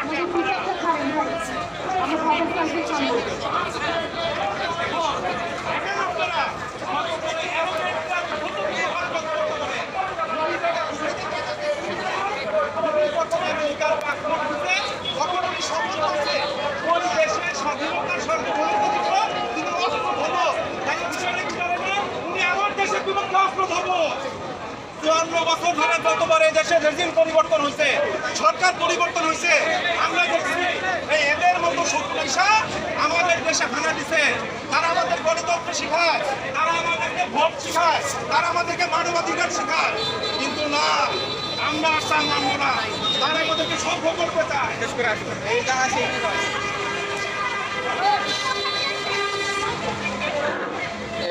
আমাদের পিতাকে খারেন ভাই আমরা ভারত কালকে চালাবো বছর ধরে যতবার এই দেশে রেজিম পরিবর্তন হয়েছে সরকার পরিবর্তন হয়েছে আমরা দেখছি এই এদের মতো শক্তিশা আমাদের দেশে ভাঙা দিছে। তারা আমাদের গণতন্ত্র শেখায় তারা আমাদেরকে ভোট শেখায় তারা আমাদেরকে মানবাধিকার শেখায়। কিন্তু না আমরা আসাম মানব না। তারা আমাদেরকে সভ্য করতে চায়। এইটা আছে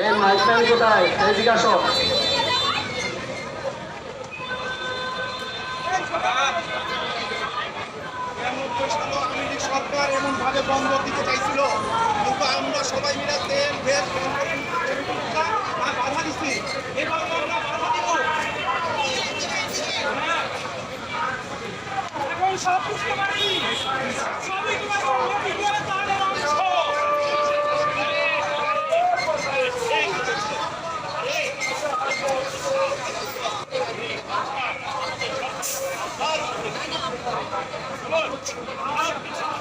এই মাইকম্যান কোথায়? এদিকে আসো। সরকার এমন ভাবে বন্ধ দিতে চাইছিল। কিন্তু আমরা সবাই মিলে তেল বাধা দিচ্ছি। এবার আমরা বাধা দিব। এখন সব বুঝতে পারি সবই তোমার তাদের অংশ। কি চেয়েছিলাম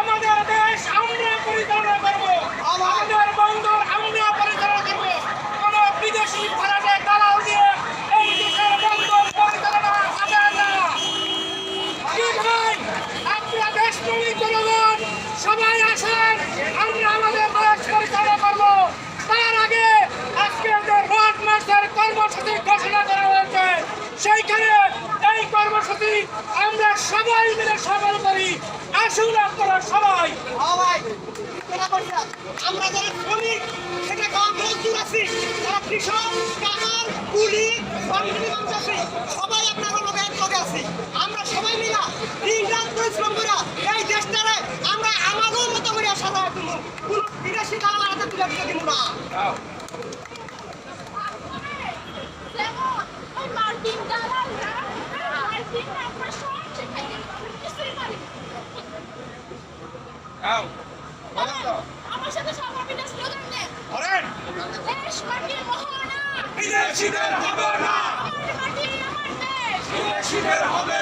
আমাদের দেশ আমরা পরিচালনা করব। আমাদের বন্দর আমরা পরিচালনা করব। কোন বিদেশি ভাড়াটে দালাল এই দেশের বন্দর পরিচালনা হবে না। কি ভাই আপনারা দেশপ্রেমিক সবাই আসেন, আমরা আমাদের দেশ পরিচালনা করব তার আগে আজকে যে রোড মার্চের কর্মসূচি ঘোষণা করা হয়েছে সেইখানে এই কর্মসূচি আমরা সবাই মিলে সফল করি আসুন আপনারা সবাই। আমরা যারা শ্রমিক সেটা গান মজদুর আছি যারা কৃষক কামার কুলি আছি সবাই আপনার লোক এক লগে আছি। আমরা সবাই মিলা দিন রাত পরিশ্রম করে এই দেশটারে আমরা আমাদের মতো করে কোনো বিদেশি দালাল হাতে তুলে দিব না। আমার সাথে বিদেশ স্লোগান দেন ধরেন। দেশ মাটির মহানা বিদেশিদের হবে না। আমার মাটি আমার দেশ। বিদেশিদের হবে